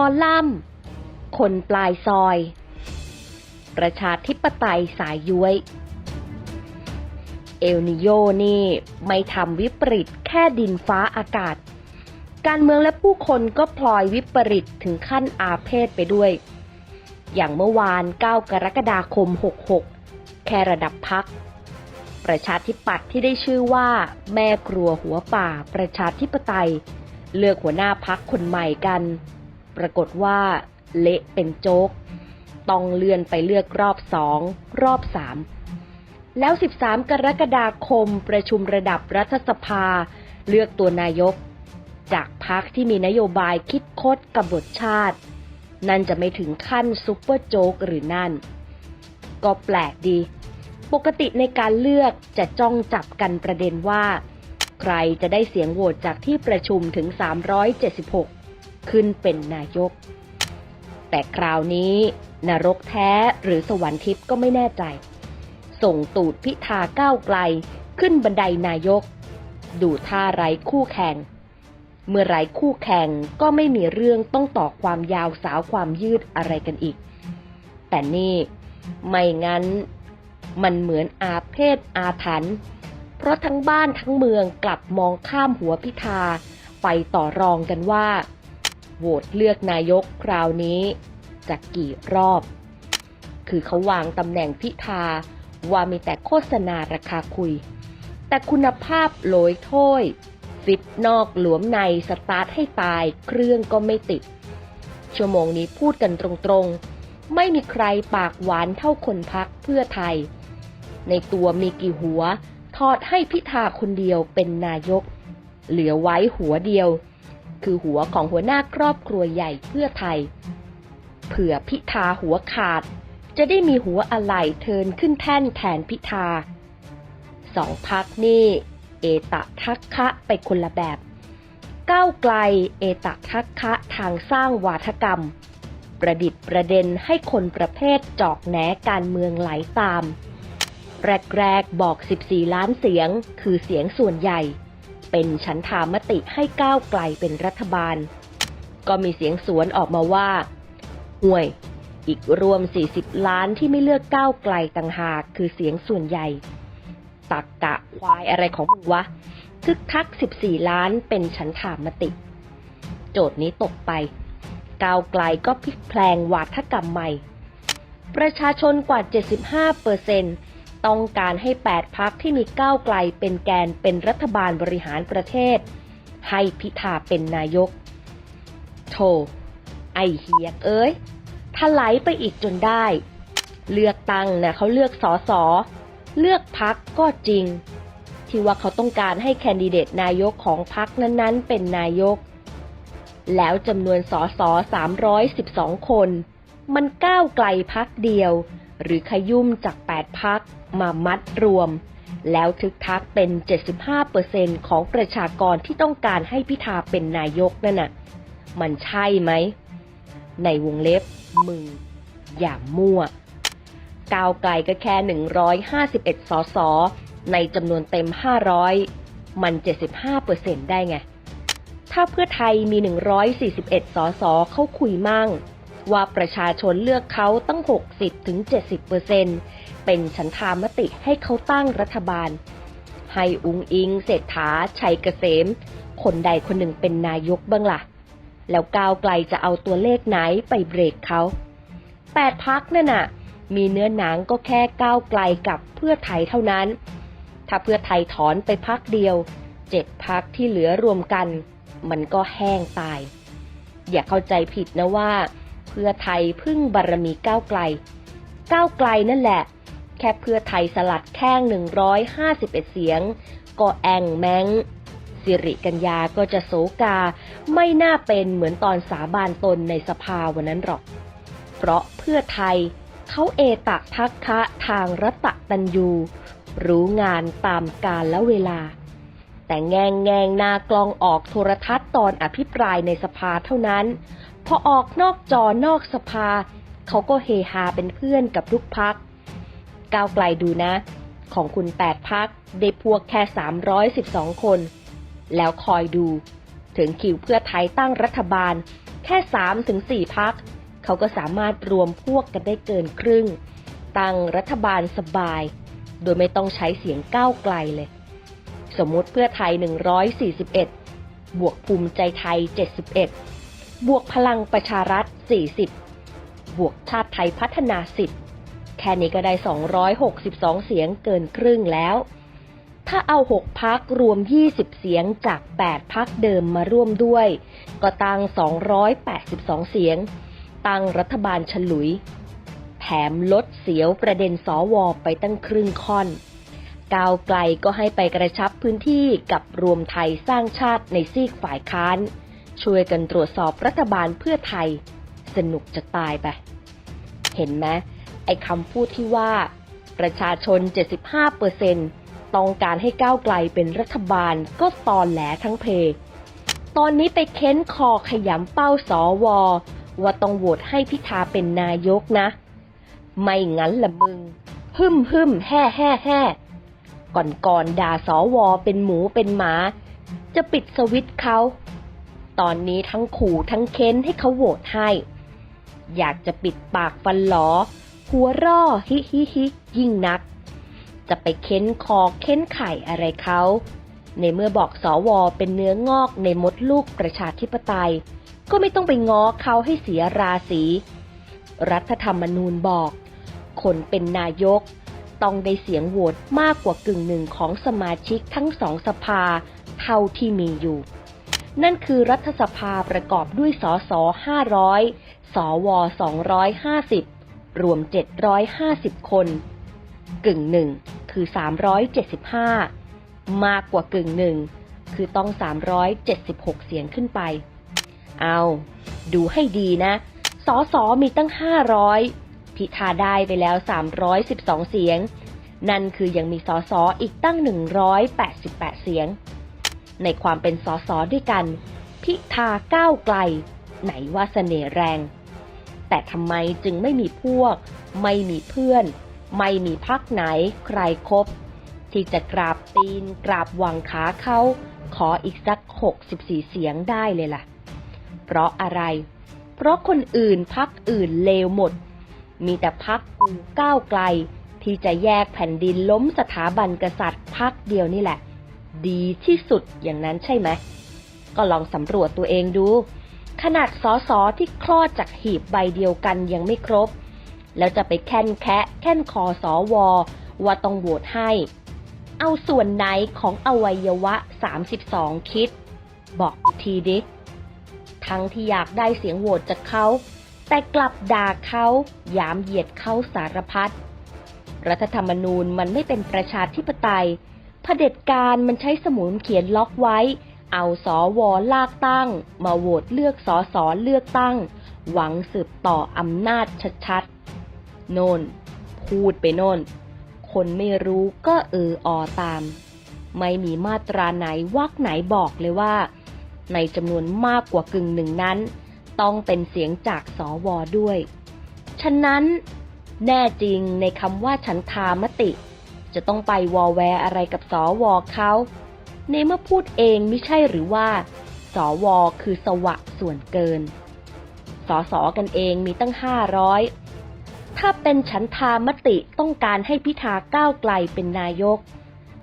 อลัมน์ คนปลายซอย ประชาธิปไตยสายย้วย เอลนิโยนี่ไม่ทำวิปริตแค่ดินฟ้าอากาศ การเมืองและผู้คนก็พลอยวิปริตถึงขั้นอาเพศไปด้วย อย่างเมื่อวาน 9 กรกฎาคม 66 แค่ระดับพักประชาธิปัตย์ที่ได้ชื่อว่า แม่ครัวหัวป่าประชาธิปไตย เลือกหัวหน้าพักคนใหม่กัน ปรากฏว่า เละเป็นโจ๊ก ต้องเลื่อนไปเลือกรอบสองรอบสามแล้ว 13 กรกฎาคมประชุมระดับรัฐสภา เลือกตัวนายก จากพักที่มีนโยบายคิดคดกบฏชาติ นั่นจะไม่ถึงขั้นซุปเปอร์โจ๊กหรือนั่น ก็แปลกดี ปกติในการเลือกจะจ้องจับกันประเด็นว่า ใครจะได้เสียงโหวตจากที่ประชุมถึง 376 ขึ้นเป็นนายก แต่คราวนี้นรกแท้หรือสวรรค์ทิพย์ก็ไม่แน่ใจ ส่งตูดพิธาก้าวไกลขึ้นบันไดนายก ดูท่าไร้คู่แข่ง เมื่อไร้คู่แข่งก็ไม่มีเรื่องต้องต่อความยาวสาวความยืดอะไรกันอีก แต่นี่ไม่งั้นมันเหมือนอาเพศอาถรรพ์เพราะทั้งบ้านทั้งเมืองกลับมองข้ามหัวพิธาไปต่อรองกันว่า โหวตเลือกนายกคราวนี้จะกี่รอบ คือเขาวางตำแหน่งพิธาว่ามีแต่โฆษณาราคาคุย แต่คุณภาพโหลยถ้วยฟิตนอกหลวมในสตาร์ทให้ตายเครื่องก็ไม่ติด ชั่วโมงนี้พูดกันตรงๆ ไม่มีใครปากหวานเท่าคนพักเพื่อไทย ในตัวมีกี่หัว ทอดให้พิธาคนเดียวเป็นนายก เหลือไว้หัวเดียว คือหัวของหัวหน้าครอบครัวใหญ่เพื่อไทย เผื่อพิธาหัวขาด จะได้มีหัวอะไหล่เทินขึ้นแท่นแทนพิธาสองพักนี่เอตะทักคะไปคนละแบบ ก้าวไกลเอตะทักคะทางสร้างวาทกรรม ประดิษฐ์ประเด็นให้คนประเภทจอกแหนการเมืองไหลตาม แรกๆบอก 14 ล้านเสียงคือเสียงส่วนใหญ่ เป็นฉันทามติให้ก้าวไกลเป็นรัฐบาล ก็มีเสียงสวนออกมาว่า ห่วย อีกรวม 40 ล้านที่ไม่เลือกก้าวไกลต่างหากคือเสียงส่วนใหญ่ ตักกะควายอะไรของมึงวะคึกคัก 14 ล้านเป็นฉันถามติ โจทย์นี้ตกไป ก้าวไกลก็พลิกแพลงวาทกรรมใหม่ ประชาชนกว่า 75เปอร์เซ็นต้ ต้องการให้ 8 พักที่มีก้าวไกลเป็นแกนเป็นรัฐบาลบริหารประเทศ ให้พิธาเป็นนายกโธ่ไอเฮียกเอ้ยถลายไปอีกจนได้ เลือกตั้งนะเขาเลือกสอสอเลือกพักก็จริง ที่ว่าเขาต้องการให้แคนดิเดตนายกของพักนั้นๆ เป็นนายก แล้วจำนวนสอสอ312 คน มันก้าวไกลพักเดียว หรือขยุ่มจาก 8 พักมามัดรวม แล้วทึกทักเป็น 75%ของประชากรที่ต้องการให้พิธาเป็นนายกนั่นน่ะ มันใช่ไหม ในวงเล็บมึง อย่ามั่ว ก้าวไกลก็แค่ 151 สส ในจำนวนเต็ม 500 มัน 75%ได้ไง ถ้าเพื่อไทยมี 141 สส เข้าคุยมั่ง ว่าประชาชนเลือกเขาตั้ง 60-70%เป็นฉันทามติให้เขาตั้งรัฐบาล ให้อุงอิงเศรษฐาชัยเกษม คนใดคนหนึ่งเป็นนายกบ้างล่ะ แล้วก้าวไกลจะเอาตัวเลขไหนไปเบรกเขาแปดพักนั่นน่ะ มีเนื้อหนังก็แค่ก้าวไกลกับเพื่อไทยเท่านั้น ถ้าเพื่อไทยถอนไปพักเดียวเจ็ดพักที่เหลือรวมกัน มันก็แห้งตาย อย่าเข้าใจผิดนะว่า เพื่อไทยพึ่งบารมีก้าวไกล ก้าวไกลนั่นแหละ แค่เพื่อไทยสลัดแข้ง 151 เสียง ก็แองแมงสิริกัญญาก็จะโศกาไม่น่าเป็นเหมือนตอนสาบานตนในสภาวันนั้นหรอก เพราะเพื่อไทยเขาเอตะทักคะทางรัตตัญยูรู้งานตามกาลและเวลา แต่แงงแงงนากลองออกโทรทัศน์ตอนอภิปรายในสภาเท่านั้น อออกนอกจอนอกสภา เขาก็เฮฮาเป็นเพื่อนกับทุกพัก ก้าวไกลดูนะ ของคุณแปดพักได้พวกแค่ 312 คน แล้วคอยดู ถึงคิวเพื่อไทยตั้งรัฐบาล แค่3ถึง4พัก เขาก็สามารถรวมพวกกันได้เกินครึ่ง ตั้งรัฐบาลสบาย โดยไม่ต้องใช้เสียงก้าวไกลเลย สมมติเพื่อไทย 141 บวกภูมิใจไทย 71 บวกพลังประชารัฐ 40 บวกชาติไทยพัฒนา 10 แค่นี้ก็ได้ 262 เสียงเกินครึ่งแล้ว ถ้าเอา 6 พักรวม 20 เสียงจาก 8 พักเดิมมาร่วมด้วย ก็ตั้ง 282 เสียง ตั้งรัฐบาลฉลุย แถมลดเสียวประเด็นสวไปตั้งครึ่งค่อนก้าวไกลก็ให้ไปกระชับพื้นที่กับรวมไทยสร้างชาติในซีกฝ่ายค้าน ช่วยกันตรวจสอบรัฐบาลเพื่อไทย สนุกจะตายไป เห็นไหมไอ้คำพูดที่ว่า ประชาชน 75%ต้องการให้ก้าวไกลเป็นรัฐบาลก็ตอนแหลทั้งเพ ตอนนี้ไปเค้นคอขยำเป้าสอวอว่าต้องโหวตให้พิธาเป็นนายกนะ ไม่งั้นละมึงฮึมฮึมแห่แห่แห่ก่อนก่อนด่าสอวอเป็นหมูเป็นหมา จะปิดสวิตเขา ตอนนี้ทั้งขู่ทั้งเค้นให้เขาโหวตให้ อยากจะปิดปากฟันหลอ หัวร่อฮิฮิฮิยิ่งนัก จะไปเค้นคอเค้นไข่อะไรเขา ในเมื่อบอกสอวอเป็นเนื้องอกในมดลูกประชาธิปไตย ก็ไม่ต้องไปง้อเขาให้เสียราศี รัฐธรรมนูญบอก คนเป็นนายกต้องได้เสียงโหวตมากกว่ากึ่งหนึ่งของสมาชิกทั้งสองสภาเท่าที่มีอยู่ นั่นคือรัฐสภาประกอบด้วยสส500 สว 250 รวม 750 คน กึ่งหนึ่งคือ 375 มากกว่ากึ่งหนึ่งคือต้อง 376 เสียงขึ้นไป เอา ดูให้ดีนะสอสอมีตั้ง 500 พิธาได้ไปแล้ว 312 เสียง นั่นคือยังมีสอสออีกตั้ง 188 เสียง ในความเป็นสอสอด้วยกัน พิธาก้าวไกล ไหนว่าเสน่ห์แรง แต่ทำไมจึงไม่มีพวก ไม่มีเพื่อน ไม่มีพักไหนใครครบที่จะกราบตีนกราบวางขาเขาขออีกสัก 64 เสียงได้เลยล่ะ เพราะอะไร เพราะคนอื่นพักอื่นเลวหมด มีแต่พักกูก้าวไกล ที่จะแยกแผ่นดินล้มสถาบันกษัตริย์พักเดียวนี่แหละ ดีที่สุดอย่างนั้นใช่ไหม ก็ลองสำรวจตัวเองดู ขนาดสอสอที่คลอดจากหีบใบเดียวกันยังไม่ครบ แล้วจะไปแค่นแคะแค่นคอสอวอว่าต้องโหวตให้ เอาส่วนไหนของอวัยวะ 32 คิด บอกทีดิ ทั้งที่อยากได้เสียงโหวตจากเขา แต่กลับด่าเขายามเหยียดเขาสารพัดรัฐธรรมนูญมันไม่เป็นประชาธิปไตย เผด็จการมันใช้สมุนเขียนล็อกไว้ เอาสอวอลากตั้ง มาโหวตเลือกสอสอเลือกตั้ง หวังสืบต่ออำนาจชัดๆ โน่น พูดไปโน่น คนไม่รู้ก็เอออตาม ไม่มีมาตราไหนวักไหนบอกเลยว่า ในจำนวนมากกว่ากึ่งหนึ่งนั้น ต้องเป็นเสียงจากสวด้วย ฉะนั้น แน่จริงในคำว่าฉันทามติ จะต้องไปวอแวร์อะไรกับสวเขาในเมื่อพูดเองไม่ใช่หรือว่าสวคือสวะส่วนเกินสสกันเองมีตั้งห้าร้อยถ้าเป็นฉันทามติต้องการให้พิธาก้าวไกลเป็นนายก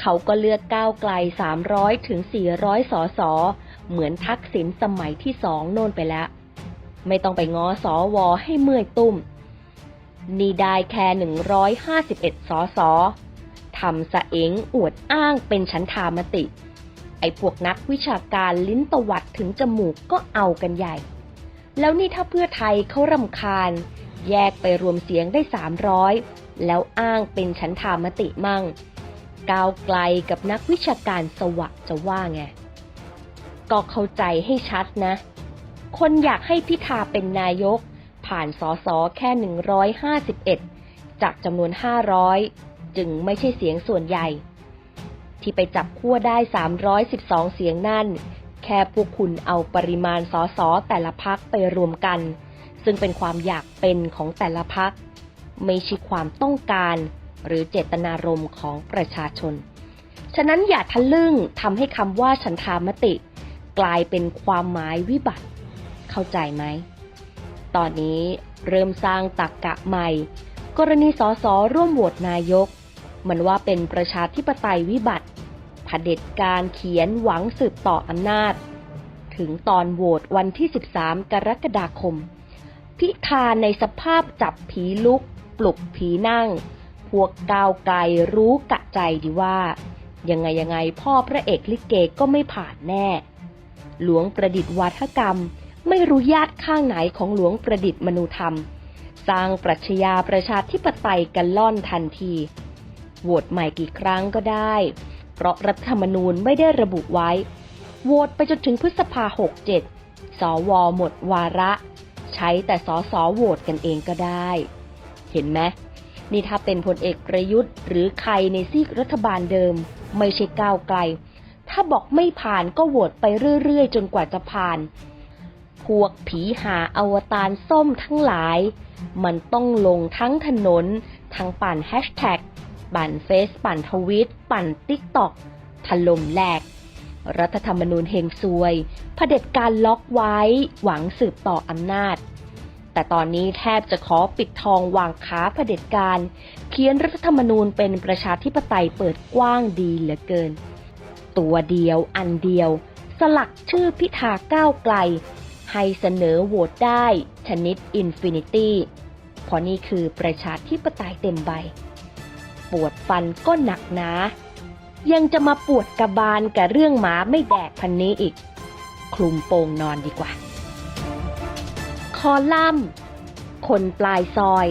เขาก็เลือกก้าวไกล 300 ถึง 400สสเหมือนทักษิณสมัยที่สองโน่นไปแล้ว ไม่ต้องไปง้อสอวอให้เมื่อยตุ้ม นี่ได้แค่ 151สส ทำสะเองอวดอ้างเป็นฉันทามติ ไอ้พวกนักวิชาการลิ้นตวัดถึงจมูกก็เอากันใหญ่ แล้วนี่ถ้าเพื่อไทยเขารำคาญ แยกไปรวมเสียงได้ 300 แล้วอ้างเป็นฉันทามติมั่ง ก้าวไกลกับนักวิชาการสวะจะว่าไง ก็เข้าใจให้ชัดนะ คนอยากให้พิธาเป็นนายก ผ่านสอสอแค่ 151 จากจำนวน 500 จึงไม่ใช่เสียงส่วนใหญ่ ที่ไปจับขั้วได้ 312 เสียงนั่น แค่พวกคุณเอาปริมาณสอสอแต่ละพักไปรวมกัน ซึ่งเป็นความอยากเป็นของแต่ละพัก ไม่ใช่ความต้องการ หรือเจตนารมณ์ของประชาชน ฉะนั้นอย่าทะลึ่งทำให้คำว่าฉันทามติ กลายเป็นความหมายวิบัติ เข้าใจไหม ตอนนี้เริ่มสร้างตักกะใหม่ กรณีสสร่วมโหวตนายก มันว่าเป็นประชาธิปไตยวิบัติเผด็จการเขียนหวังสืบต่ออำนาจ ถึงตอนโหวตวันที่ 13 กรกฎาคม พิธาในสภาพจับผีลุก ปลุกผีนั่ง พวกก้าวไกลรู้กะใจดีว่า ยังไงยังไงพ่อพระเอกลิเกก็ไม่ผ่านแน่ หลวงประดิษฐ์วาทกรรมไม่รู้ญาติข้างไหนของหลวงประดิษฐ์มนุธรรม สร้างปรัชญาประชาธิปไตยกันล่อนทันที โหวตใหม่กี่ครั้งก็ได้ เพราะรัฐธรรมนูญไม่ได้ระบุไว้ โหวตไปจนถึงพฤษภา 67 สวหมดวาระ ใช้แต่สสโหวตกันเองก็ได้ เห็นไหมนี่ถ้าเป็นพลเอกประยุทธ์หรือใครในซีกรัฐบาลเดิม ไม่ใช่ก้าวไกล ถ้าบอกไม่ผ่านก็โหวตไปเรื่อยๆ จนกว่าจะผ่าน พวกผีหาอวตารส้มทั้งหลาย มันต้องลงทั้งถนน ทั้งปั่นแฮชแท็ก ปั่นเฟซปั่นทวิต ปั่นติ๊กต็อกถล่มแหลก รัฐธรรมนูญเฮงซวยเผด็จการล็อกไว้ หวังสืบต่ออำนาจ แต่ตอนนี้แทบจะขอปิดทองวางขาเผด็จการเขียนรัฐธรรมนูญเป็นประชาธิปไตยเปิดกว้างดีเหลือเกิน ตัวเดียวอันเดียว สลักชื่อพิธาก้าวไกล ให้เสนอโหวตได้ชนิดอินฟินิตี้เพราะนี่คือประชาธิปไตยเต็มใบ ปวดฟันก็หนักหนายังจะมาปวดกระบาลกับเรื่องหมาไม่แดกพันนี้อีก คลุมโปงนอนดีกว่า คอลัมน์คนปลายซอย